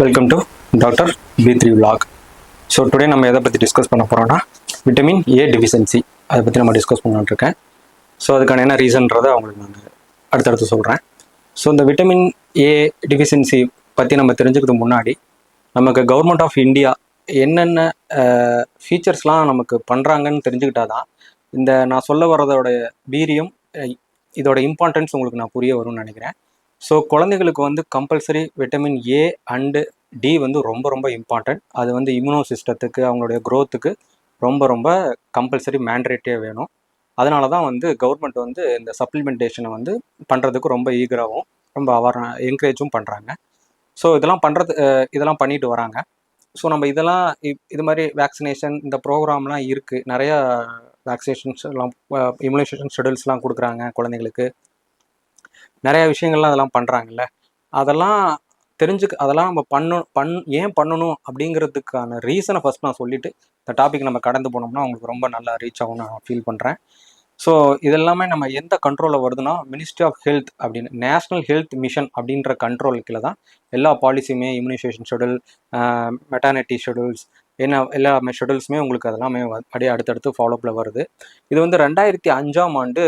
Welcome to doctor P three vlog so today நம்ம எதை பற்றி டிஸ்கஸ் பண்ண போகிறோம்னா விட்டமின் ஏ டிஃபிஷியன்சி அதை பற்றி நம்ம டிஸ்கஸ் பண்ணலான்ட்ருக்கேன் இருக்கேன். ஸோ அதுக்கான என்ன ரீசன்றதை அவங்களுக்கு நான் அடுத்தடுத்து சொல்கிறேன் ஸோ இந்த விட்டமின் ஏ டிஃபிஷியன்சி பற்றி நம்ம தெரிஞ்சுக்கிறதுக்கு முன்னாடி நமக்கு கவர்மெண்ட் ஆஃப் இந்தியா என்னென்ன ஃபீச்சர்ஸ்லாம் நமக்கு பண்ணுறாங்கன்னு தெரிஞ்சுக்கிட்டா தான் இந்த நான் சொல்ல வர்றதோடைய வீரியம் இதோட இம்பார்ட்டன்ஸ் உங்களுக்கு நான் புரிய வரும்னு நினைக்கிறேன். ஸோ குழந்தைகளுக்கு வந்து compulsory vitamin A and D வந்து ரொம்ப ரொம்ப இம்பார்ட்டன்ட் அது வந்து இம்யூனோ சிஸ்டத்துக்கு அவங்களுடைய க்ரோத்துக்கு ரொம்ப ரொம்ப கம்பல்சரி மேண்ட்ரேட்டியாக வேணும். அதனால தான் வந்து கவர்மெண்ட் வந்து இந்த சப்ளிமெண்டேஷனை வந்து பண்ணுறதுக்கு ரொம்ப ஈகராகவும் ரொம்ப அவர் என்கரேஜும் பண்ணுறாங்க ஸோ இதெல்லாம் பண்ணுறது இதெல்லாம் பண்ணிட்டு வராங்க. ஸோ நம்ம இதெல்லாம் இது மாதிரி வேக்சினேஷன் இந்த ப்ரோக்ராம்லாம் இருக்குது நிறையா வேக்சினேஷன்ஸ் எல்லாம் இம்யூனைசேஷன் ஷெடியூல்ஸ்லாம் கொடுக்குறாங்க குழந்தைங்களுக்கு நிறைய விஷயங்கள்லாம் அதெல்லாம் பண்ணுறாங்கல்ல அதெல்லாம் தெரிஞ்சுக்க அதெல்லாம் நம்ம பண்ணணும் பண் ஏன் பண்ணணும் அப்படிங்கிறதுக்கான ரீசனை ஃபஸ்ட் நான் சொல்லிவிட்டு இந்த டாபிக் நம்ம கடந்து போனோம்னா உங்களுக்கு ரொம்ப நல்லா ரீச் ஆகும்னு நான் ஃபீல் பண்ணுறேன் ஸோ இதெல்லாமே நம்ம எந்த கண்ட்ரோலில் வருதுன்னா மினிஸ்ட்ரி ஆஃப் ஹெல்த் அப்படின்னு நேஷ்னல் ஹெல்த் மிஷன் அப்படின்ற கண்ட்ரோல் கீழே தான் எல்லா பாலிசியுமே இம்யூனைசேஷன் ஷெடியூல் மெட்டானிட்டி ஷெடியூல்ஸ் என்ன எல்லா ஷெடியூல்ஸுமே உங்களுக்கு அதெல்லாமே அப்படியே அடுத்தடுத்து ஃபாலோப்பில் வருது. இது வந்து ரெண்டாயிரத்தி அஞ்சாம் ஆண்டு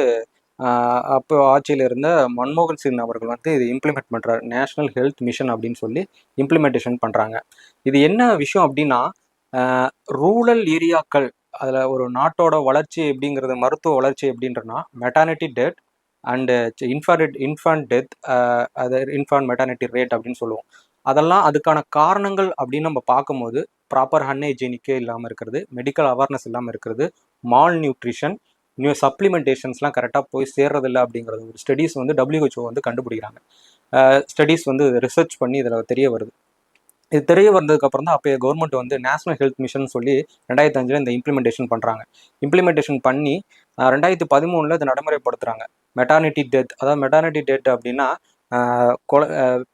அப்போ ஆட்சியில் இருந்த மன்மோகன் சிங் அவர்கள் வந்து இது இம்ப்ளிமெண்ட் பண்ணுறாரு நேஷ்னல் ஹெல்த் மிஷன் அப்படின்னு சொல்லி இம்ப்ளிமெண்டேஷன் பண்ணுறாங்க இது என்ன விஷயம் அப்படின்னா ரூரல் ஏரியாக்கள் அதில் ஒரு நாட்டோட வளர்ச்சி எப்படிங்கிறது மருத்துவ வளர்ச்சி எப்படின்றனா maternity death and infant infant death அது இன்ஃபான்ட் மெட்டானிட்டி ரேட் அப்படின்னு சொல்லுவோம். அதெல்லாம் அதுக்கான காரணங்கள் அப்படின்னு நம்ம பார்க்கும்போது ப்ராப்பர் ஹன்ஹைஜீனிக்கே இல்லாமல் இருக்கிறது மெடிக்கல் அவேர்னஸ் இல்லாமல் இருக்கிறது மால் நியூட்ரிஷன் நியூ சப்ளிமெண்டேஷன்ஸ்லாம் கரெக்டாக போய் சேர்றதில்ல அப்படிங்கிறது ஒரு ஸ்டடீஸ் வந்து டபிள்யூஹெச்ஓ வந்து கண்டுபிடிக்கிறாங்க. ஸ்டடீஸ் வந்து ரிசர்ச் பண்ணி இதில் தெரிய வருது. இது தெரிய வந்ததுக்கப்புறம் தான் அப்போ கவர்மெண்ட் வந்து நேஷனல் ஹெல்த் மிஷன் சொல்லி ரெண்டாயிரத்தி அஞ்சில் இந்த இம்ப்ளிமெண்டேஷன் பண்ணுறாங்க இம்ப்ளிமெண்டேஷன் பண்ணி ரெண்டாயிரத்தி பதிமூணில் இதை நடைமுறைப்படுத்துகிறாங்க மெட்டானிட்டி டெத் அதாவது மெட்டானிட்டி டெத் அப்படின்னா கொல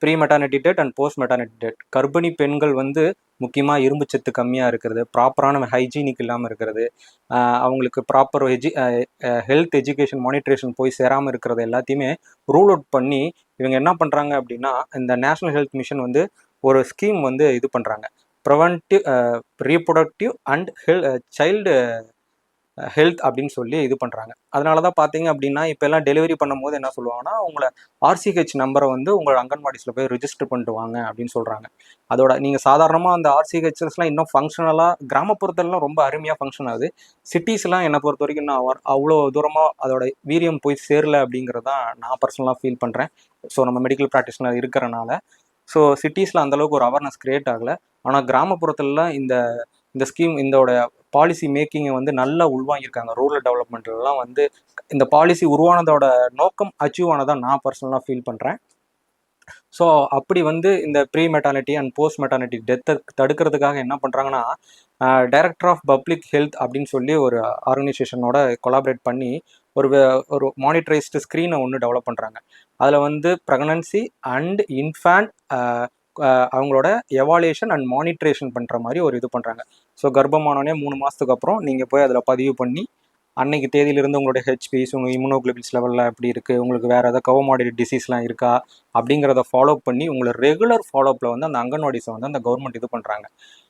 pre maternity death and post maternity death கர்ப்பிணி பெண்கள் வந்து முக்கியமாக இரும்பு சத்து கம்மியாக இருக்கிறது ப்ராப்பரான ஹைஜீனிக் இல்லாமல் இருக்கிறது அவங்களுக்கு ப்ராப்பர் எஜு ஹெல்த் எஜுகேஷன் மானிட்ரேஷன் போய் சேராமல் இருக்கிறது எல்லாத்தையுமே ரூல் அவுட் பண்ணி இவங்க என்ன பண்ணுறாங்க அப்படின்னா இந்த நேஷ்னல் ஹெல்த் மிஷன் வந்து ஒரு ஸ்கீம் வந்து இது பண்ணுறாங்க preventive reproductive and health child health அப்படின்னு சொல்லி இது பண்ணுறாங்க அதனால தான் பார்த்தீங்க அப்படின்னா இப்போல்லாம் டெலிவரி பண்ணும்போது என்ன சொல்லுவாங்கன்னா உங்களை ஆர்சிஹெச் நம்பரை வந்து உங்கள் அங்கன்வாடிஸில் போய் ரிஜிஸ்டர் பண்ணிட்டு வாங்க அப்படின்னு சொல்கிறாங்க அதோட நீங்கள் சாதாரணமாக அந்த ஆர்சிஹெச்எஸ்லாம் இன்னும் ஃபங்க்ஷனலாக கிராமப்புறத்துலலாம் ரொம்ப அருமையாக ஃபங்க்ஷன் ஆகுது சிட்டிஸ்லாம் என்னை பொறுத்த வரைக்கும் இன்னும் அவர் அவ்வளோ தூரமாக அதோட வீரியம் போய் சேரல அப்படிங்கிறதான் நான் பர்சனலாக ஃபீல் பண்ணுறேன் ஸோ நம்ம மெடிக்கல் ப்ராக்டிஷனர் இருக்கிறனால. ஸோ சிட்டிஸில் அந்தளவுக்கு ஒரு அவேர்னஸ் க்ரியேட் ஆகலை. ஆனால் கிராமப்புறத்துலலாம் இந்த இந்த ஸ்கீம் இதோட பாலிசி மேக்கிங்கை வந்து நல்லா உள்வாங்கியிருக்காங்க. ரூரல் டெவலப்மெண்ட்லாம் வந்து இந்த பாலிசி உருவானதோட நோக்கம் அச்சீவ் ஆனதாக நான் பர்சனலாக ஃபீல் பண்ணுறேன் ஸோ அப்படி வந்து இந்த pre maternity and post maternity டெத்தை தடுக்கிறதுக்காக என்ன பண்ணுறாங்கன்னா டைரக்டர் ஆஃப் பப்ளிக் ஹெல்த் அப்படின்னு சொல்லி ஒரு ஆர்கனைசேஷனோட கொலாபரேட் பண்ணி ஒரு ஒரு மானிட்டரைஸ்டு ஸ்க்ரீனை ஒன்று டெவலப் பண்ணுறாங்க அதில் வந்து ப்ரெக்னன்சி அண்ட் இன்ஃபேண்ட் அவங்களோட எவாலுவேஷன் அண்ட் மானிட்ரேஷன் பண்ணுற மாதிரி ஒரு இது பண்ணுறாங்க ஸோ கர்ப்பமானோடனே மூணு மாதத்துக்கு அப்புறம் நீங்கள் போய் அதில் பதிவு பண்ணி அன்னைக்கு தேதியிலிருந்து உங்களுடைய ஹெச்பிஸ் உங்கள் இம்யூனோகுளோபின்ஸ் லெவலில் எப்படி இருக்குது உங்களுக்கு வேறு ஏதாவது கவமாடி டிசீஸ்லாம் இருக்கா அப்படிங்கிறத ஃபாலோ பண்ணி உங்களை ரெகுலர் ஃபாலோஅப்பில் வந்து அந்த அங்கன்வாடிஸை வந்து அந்த கவர்மெண்ட் இது பண்ணுறாங்க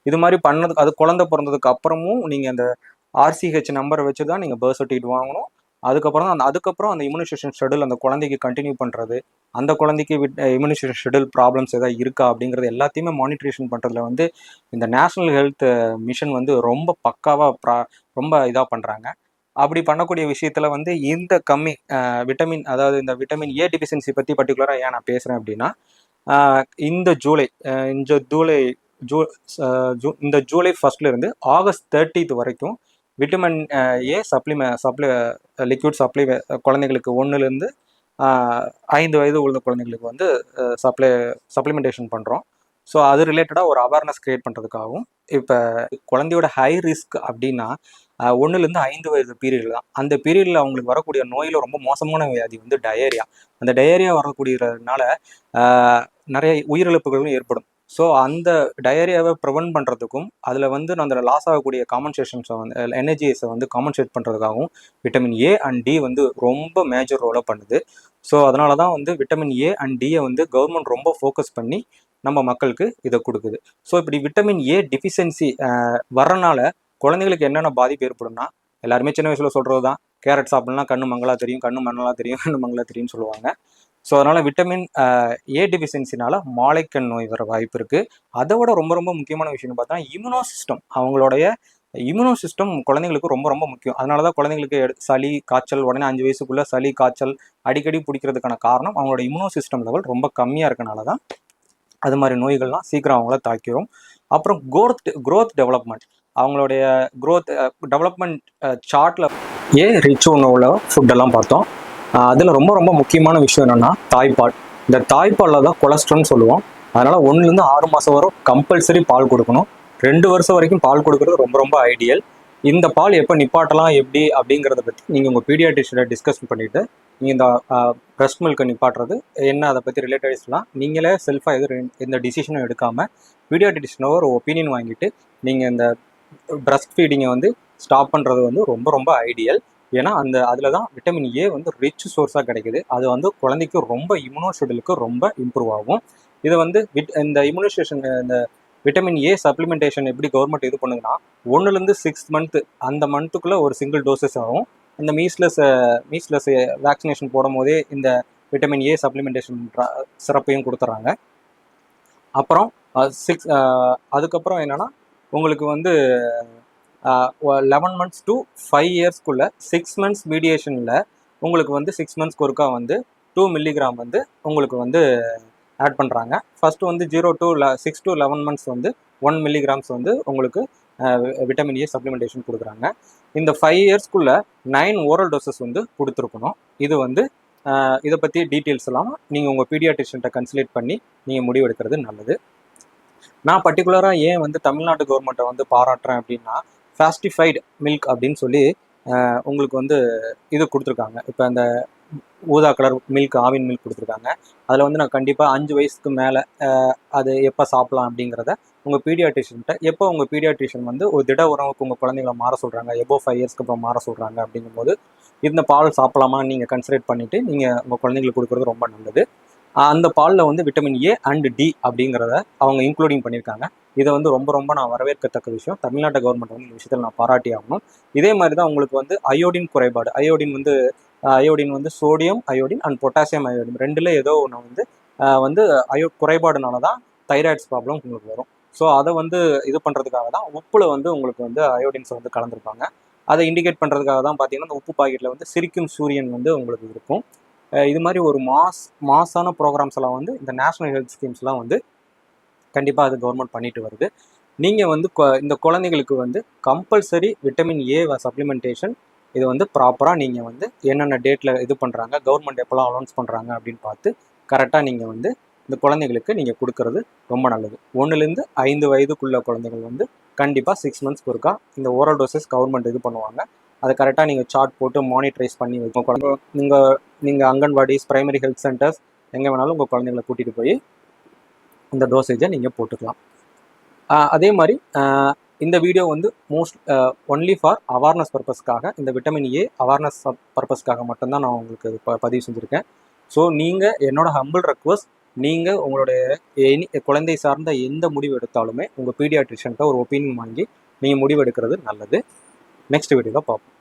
இது மாதிரி பண்ணதுக்கு அது குழந்தை பிறந்ததுக்கு அப்புறமும் நீங்கள் அந்த ஆர்சிஹெச் நம்பரை வச்சு தான் நீங்கள் பர்த் சர்டிஃபிகேட் வாங்கணும். அதுக்கப்புறம் தான் அந்த அதுக்கப்புறம் அந்த இம்யூனைசேஷன் ஷெடியூல் அந்த குழந்தைக்கு கண்டினியூ பண்ணுறது அந்த குழந்தைக்கு இம்யூனைசேஷன் ஷெடியூல் ப்ராப்ளம்ஸ் எதாவது இருக்கா அப்படிங்கிறது எல்லாத்தையுமே மானிட்ரேஷன் பண்ணுறதுல வந்து இந்த நேஷனல் ஹெல்த் மிஷன் வந்து ரொம்ப பக்காவாக ப்ரா ரொம்ப இதாக பண்ணுறாங்க அப்படி பண்ணக்கூடிய விஷயத்தில் வந்து இந்த கம்மி விட்டமின் அதாவது இந்த விட்டமின் ஏ டிஃபிஷியன்சி பற்றி பர்டிகுலராக ஏன் நான் பேசுகிறேன் அப்படின்னா இந்த ஜூலை இந்த ஜூலை ஜூ ஜூ இந்த ஜூலை ஃபஸ்ட்லேருந்து ஆகஸ்ட் தேர்ட்டித் வரைக்கும் vitamin A supplement supply liquid supply குழந்தைங்களுக்கு ஒன்றுலேருந்து ஐந்து வயது உள்ள குழந்தைங்களுக்கு வந்து சப்ளை சப்ளிமெண்டேஷன் பண்ணுறோம் ஸோ அது ரிலேட்டடாக ஒரு அவேர்னஸ் க்ரியேட் பண்ணுறதுக்காகவும் இப்போ குழந்தையோட ஹை ரிஸ்க் அப்படின்னா uh, ஒன்றுலேருந்து ஐந்து வயது பீரியட் தான். அந்த பீரியடில் அவங்களுக்கு வரக்கூடிய நோயில் ரொம்ப மோசமான வியாதி வந்து டயேரியா அந்த டயேரியா வரக்கூடியதுனால uh, நிறைய உயிரிழப்புகளும் ஏற்படும். ஸோ அந்த டயரியாவை ப்ரிவென்ட் பண்ணுறதுக்கும் அதில் வந்து அந்த லாஸ் ஆகக்கூடிய காம்பன்சேஷன்ஸை வந்து எனர்ஜிஸை வந்து காம்பன்சேட் பண்ணுறதுக்காகவும் விட்டமின் ஏ அண்ட் டி வந்து ரொம்ப மேஜர் ரோலை பண்ணுது. ஸோ அதனால தான் வந்து விட்டமின் ஏ அண்ட் டியை வந்து கவர்மெண்ட் ரொம்ப ஃபோக்கஸ் பண்ணி நம்ம மக்களுக்கு இதை கொடுக்குது. ஸோ இப்படி விட்டமின் ஏ டிஃபிஷியன்சி வரனால குழந்தைகளுக்கு என்னென்ன பாதிப்பு ஏற்படும்னா எல்லாருமே சின்ன வயசில் சொல்கிறது தான் கேரட் சாப்பிட்லாம் கண்ணு மங்களா தெரியும் கண்ணு மண்ணலா தெரியும் கண்ணு மங்களா தெரியும்னு சொல்லுவாங்க. ஸோ அதனால் விட்டமின் ஏ டிஃபிஷியன்சினால மாலைக்கண் நோய் வர வாய்ப்பு இருக்குது அதை விட ரொம்ப ரொம்ப முக்கியமான விஷயம்னு பார்த்தா இம்யூனோ சிஸ்டம் அவங்களுடைய இம்யூனோ சிஸ்டம் குழந்தைங்களுக்கு ரொம்ப ரொம்ப முக்கியம். அதனால தான் குழந்தைங்களுக்கு எடு- சளி காய்ச்சல் உடனே அஞ்சு வயசுக்குள்ளே சளி காய்ச்சல் அடிக்கடி பிடிக்கிறதுக்கான காரணம் அவங்களோட இம்யூனோ சிஸ்டம் லெவல் ரொம்ப கம்மியாக இருக்கனால தான் அது மாதிரி நோய்கள்லாம் சீக்கிரம் அவங்கள தாக்கிடும் அப்புறம் கோர்த் க்ரோத் டெவலப்மெண்ட் அவங்களுடைய க்ரோத் டெவலப்மெண்ட் சார்ட்டில் ஏ ரிச் உணவுல ஃபுட்டெல்லாம் பார்த்தோம். அதில் ரொம்ப ரொம்ப முக்கியமான விஷயம் என்னென்னா தாய்ப்பால். இந்த தாய்ப்பாலில் தான் கொலஸ்ட்ரால்னு சொல்லுவோம். அதனால் ஒன்றுலேருந்து ஆறு மாதம் வரும் கம்பல்சரி பால் கொடுக்கணும். ரெண்டு வருஷம் வரைக்கும் பால் கொடுக்கறது ரொம்ப ரொம்ப ஐடியல் இந்த பால் எப்போ நிப்பாட்டலாம் எப்படி அப்படிங்கிறத பற்றி நீங்கள் உங்கள் பீடியாட்ரிஷியனை டிஸ்கஸ் பண்ணிவிட்டு நீங்கள் இந்த ப்ரெஸ்ட் மில்கை நிப்பாட்டுறது என்ன அதை பற்றி ரிலேட்டட்ஸ்லாம் நீங்களே செல்ஃபாக எதுவும் எந்த டிசிஷனும் எடுக்காமல் பீடியாட்ரிஷியனோ ஒரு ஒப்பீனியன் வாங்கிட்டு நீங்கள் இந்த ப்ரெஸ்ட் ஃபீடிங்கை வந்து ஸ்டாப் பண்ணுறது வந்து ரொம்ப ரொம்ப ஐடியல் ஏன்னா அந்த அதில் தான் விட்டமின் ஏ வந்து ரிச் சோர்ஸாக கிடைக்குது. அது வந்து குழந்தைக்கு ரொம்ப இம்யூனோ ஷெடியூலுக்கு ரொம்ப இம்ப்ரூவ் ஆகும். இதை வந்து விட் இந்த இம்யூனைசேஷன் இந்த விட்டமின் ஏ சப்ளிமெண்டேஷன் எப்படி கவர்மெண்ட் இது பண்ணுதுன்னா ஒன்றுலேருந்து சிக்ஸ் மந்த்து அந்த மந்த்துக்குள்ளே ஒரு சிங்கிள் டோசஸ் ஆகும். அந்த மீஸ்லெஸ் மீஸ்லெஸ் வேக்சினேஷன் போடும் போதே இந்த விட்டமின் ஏ சப்ளிமெண்டேஷன் சிறப்பையும் கொடுத்துட்றாங்க அப்புறம் சிக்ஸ் அதுக்கப்புறம் என்னென்னா உங்களுக்கு வந்து லெவன் மந்த்ஸ் டு ஃபைவ் இயர்ஸ்க்குள்ள சிக்ஸ் மந்த்ஸ் மீடியேஷனில் உங்களுக்கு வந்து சிக்ஸ் மந்த்ஸ்க்கு ஒருக்கா வந்து டூ மில்லிகிராம் வந்து உங்களுக்கு வந்து ஆட் பண்ணுறாங்க ஃபஸ்ட்டு வந்து zero to six to eleven months வந்து ஒன் மில்லிகிராம்ஸ் வந்து உங்களுக்கு விட்டமின் ஏ சப்ளிமெண்டேஷன் கொடுக்குறாங்க. இந்த ஃபைவ் இயர்ஸ்க்குள்ள நைன் ஓரல் டோசஸ் வந்து கொடுத்துருக்கணும். இது வந்து இதை பற்றி டீட்டெயில்ஸ் எல்லாம் நீங்கள் உங்கள் பீடியாட்ரிஷியன்ட்ட கன்சல்ட் பண்ணி நீங்கள் முடிவெடுக்கிறது நல்லது. நான் பர்டிகுலராக ஏன் வந்து தமிழ்நாடு கவர்மெண்ட்டை வந்து பாராட்டுறேன் அப்படின்னா ஃபாஸ்டிஃபைடு மில்க் அப்படின்னு சொல்லி உங்களுக்கு வந்து இது கொடுத்துருக்காங்க. இப்போ அந்த ஊதா கலர் மில்க் ஆவின் மில்க் கொடுத்துருக்காங்க. அதில் வந்து நான் கண்டிப்பாக அஞ்சு வயசுக்கு மேலே அது எப்போ சாப்பிடலாம் அப்படிங்கிறத உங்கள் பீடியாட்ரிஷியன்ட்ட எப்போ உங்கள் பீடியாட்ரிஷியன் வந்து ஒரு திட உணவுக்கு உங்கள் குழந்தைங்கள மாற சொல்கிறாங்க எபோ ஃபைவ் இயர்ஸ்க்கு அப்புறம் மாற சொல்கிறாங்க அப்படிங்கும்போது இந்த பால் சாப்பிடலாமா நீங்கள் கன்சிடர் பண்ணிவிட்டு நீங்கள் உங்கள் குழந்தைங்களுக்கு கொடுக்குறது ரொம்ப நல்லது. அந்த பாலில் வந்து விட்டமின் ஏ அண்ட் டி அப்படிங்கிறத அவங்க இன்க்ளூடிங் பண்ணியிருக்காங்க. இதை வந்து ரொம்ப ரொம்ப நான் வரவேற்கத்தக்க விஷயம். தமிழ்நாட்டு கவர்மெண்ட் வந்து இந்த விஷயத்தில் நான் பாராட்டி ஆகணும். இதே மாதிரி தான் உங்களுக்கு வந்து அயோடின் குறைபாடு. அயோடின் வந்து அயோடின் வந்து sodium iodine and potassium iodine ரெண்டுல ஏதோ ஒன்று வந்து வந்து அயோ குறைபாடுனால தான் தைராய்ட்ஸ் ப்ராப்ளம் உங்களுக்கு வரும். ஸோ அதை வந்து இது பண்ணுறதுக்காக தான் உப்பில் வந்து உங்களுக்கு வந்து அயோடின்ஸ் வந்து கலந்துருப்பாங்க. அதை இண்டிகேட் பண்ணுறதுக்காக தான் பார்த்தீங்கன்னா இந்த உப்பு பாக்கெட்டில் வந்து சிரிக்கும் சூரியன் வந்து உங்களுக்கு இருக்கும். இது மாதிரி ஒரு மாஸ் மாஸான ப்ரோக்ராம்ஸ் எல்லாம் வந்து இந்த நேஷனல் ஹெல்த் ஸ்கீம்ஸ்லாம் வந்து கண்டிப்பாக அது கவர்மெண்ட் பண்ணிட்டு வருது. நீங்கள் வந்து கொ- இந்த குழந்தைகளுக்கு வந்து கம்பல்சரி விட்டமின் ஏ சப்ளிமெண்டேஷன் இது வந்து ப்ராப்பராக நீங்கள் வந்து என்னென்ன டேட்டில் இது பண்ணுறாங்க கவர்மெண்ட் எப்போல்லாம் அலௌன்ஸ் பண்ணுறாங்க அப்படின்னு பார்த்து கரெக்டாக நீங்கள் வந்து இந்த குழந்தைங்களுக்கு நீங்கள் கொடுக்கறது ரொம்ப நல்லது. ஒன்றுலேருந்து ஐந்து வயதுக்குள்ள குழந்தைகள் வந்து கண்டிப்பாக சிக்ஸ் மந்த்ஸ்க்கு ஒருக்கா இந்த ஓரல் டோசஸ் கவர்மெண்ட் இது பண்ணுவாங்க. அதை கரெக்டாக நீங்கள் சார்ட் போட்டு மானிட்டரைஸ் பண்ணி வைக்கும் குழந்தை நீங்கள் நீங்கள் அங்கன்வாடிஸ் ப்ரைமரி ஹெல்த் சென்டர்ஸ் எங்கே வேணாலும் உங்கள் குழந்தைங்களை கூட்டிகிட்டு போய் இந்த டோசேஜை நீங்கள் போட்டுக்கலாம். அதே மாதிரி இந்த வீடியோ வந்து மோஸ்ட் ஒன்லி ஃபார் அவேர்னஸ் பர்பஸ்க்காக இந்த விட்டமின் ஏ அவேர்னஸ் பர்பஸ்க்காக மட்டும்தான் நான் உங்களுக்கு ப- பதிவு செஞ்சுருக்கேன். ஸோ நீங்கள் என்னோட ஹம்பிள் ரெக்வஸ்ட் நீங்கள் உங்களுடைய எனி குழந்தை சார்ந்த எந்த முடிவு எடுத்தாலுமே உங்கள் பீடியாட்ரிஷியன்ட்ட ஒரு ஒப்பீனியன் வாங்கி நீங்கள் முடிவு எடுக்கிறது நல்லது. நெக்ஸ்ட் வீடியோவில் பார்ப்போம்.